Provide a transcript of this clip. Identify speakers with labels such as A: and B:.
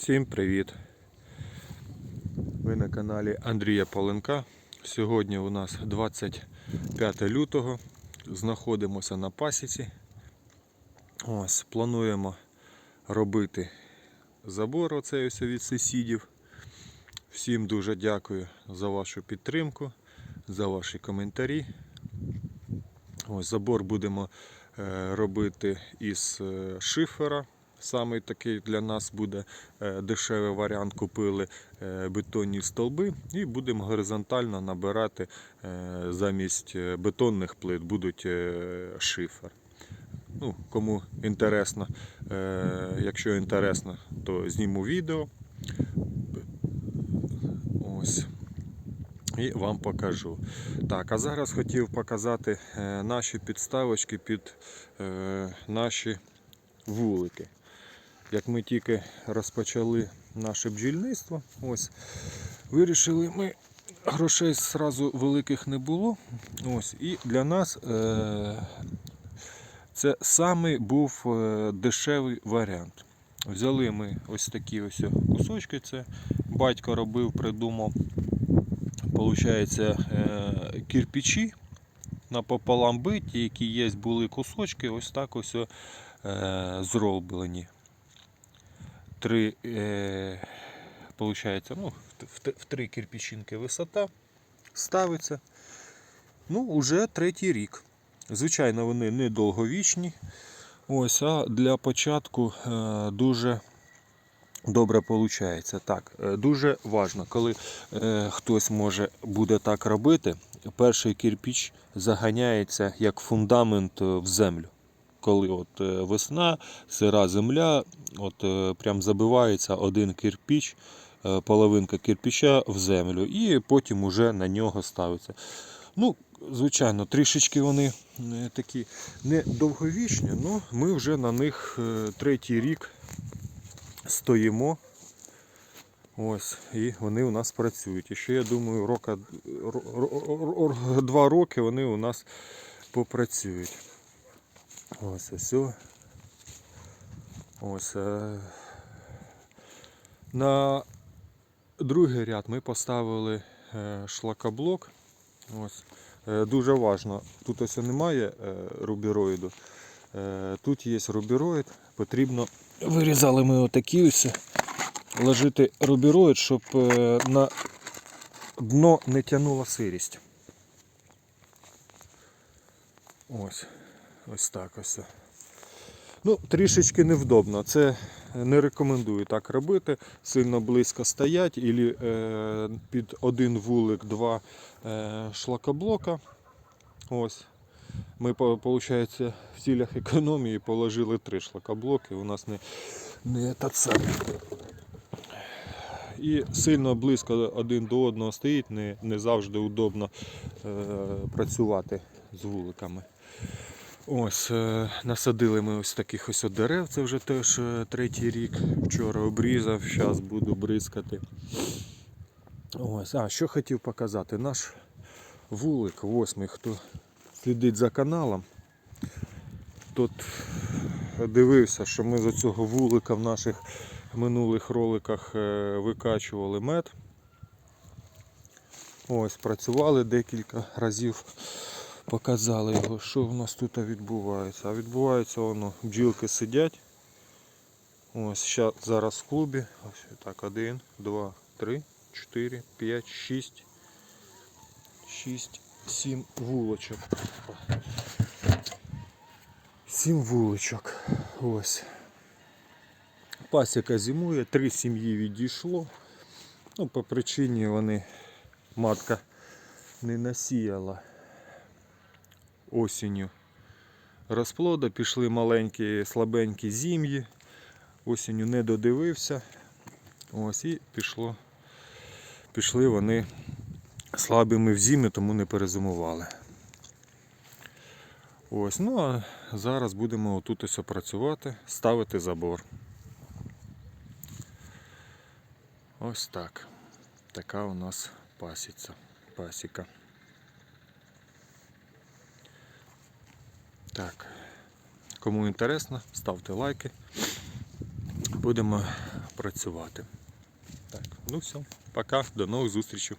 A: Всім привіт! Ви на каналі Андрія Поленка. Сьогодні у нас 25 лютого. Знаходимося на пасіці. Ось, плануємо робити забор оцей ось від сусідів. Всім дуже дякую за вашу підтримку, за ваші коментарі. Ось забор будемо е, робити із е, шифера. Самий такий для нас буде е, дешевий варіант. Купили е, бетонні столби і будемо горизонтально набирати е, замість бетонних плит будуть шифер. Ну, кому інтересно, якщо інтересно, то зніму відео. Ось. І вам покажу. Так, а зараз хотів показати наші підставочки під наші вулики. Як ми тільки розпочали наше бджільництво, ось вирішили ми. Грошей зразу великих не було. Ось, і для нас е, це самий був е, дешевий варіант. Взяли ми ось такі ось кусочки. Це батько робив, придумав. Получається, е, кирпичі напополам биті, які є, були кусочки, ось так ось е, зроблені. Три, е, получається, ну, в, в, три кирпичинки висота ставиться. Ну, уже третій рік. Звичайно, вони не довговічні. Ось, а для початку е, дуже добре виходить. Так, е, дуже важливо, коли е, хтось може буде так робити, перший кирпіч заганяється як фундамент е, в землю. Коли от е, весна, сира земля, от е, прям забивається один кирпіч, е, половинка кирпича в землю, і потім уже на нього ставиться. Ну, звичайно, трішечки вони такі не довговічні, але ми вже на них третій рік стоїмо. Ось, і вони у нас працюють. І ще, я думаю, рока, ро- ро- ро- два роки вони у нас попрацюють. Ось ось. Ось. е, На другий ряд ми поставили е, шлакоблок. Ось. Е, Дуже важливо. Тут ось немає рубіроїду. Тут є рубіроїд. Потрібно. Вирізали ми отакі ось. Ложити рубіроїд, щоб на дно не тягнула сирість. Ось. Ось так ось. Ну, трішечки невдобно. Це не рекомендую так робити. Сильно близько стоять, і е, під один вулик два е, шлакоблока. Ось. Ми, виходить, в цілях економії положили три шлакоблоки. У нас не, не та саме. І сильно близько один до одного стоїть, не, не завжди удобно е, працювати з вуликами. Ось, е, насадили ми ось таких ось дерев, це вже теж е, третій рік. Вчора обрізав, зараз буду бризкати. Ось, а що хотів показати, наш вулик восьмий, хто слідить за каналом, тут дивився, що ми з цього вулика в наших минулих роликах е, викачували мед. Ось, працювали декілька разів показали його, що в нас тут відбувається. А відбувається воно, бджілки сидять. Ось зараз в клубі. Ось так, один, два, три, чотири, п'ять, шість. Шість, сім вулочок. Сім вуличок. Ось. Пасіка зимує, три сім'ї відійшло. Ну, по причині вони матка не насіяла осінню розплода, пішли маленькі слабенькі зім'ї. Осінню не додивився. Ось і пішло. Пішли вони слабими в зимі, тому не перезимували. Ось, ну а зараз будемо отут ось працювати, ставити забор. Ось так. Така у нас пасіця, пасіка. Так, кому інтересно, ставте лайки. Будемо працювати. Так, ну все, пока, до нових зустрічей.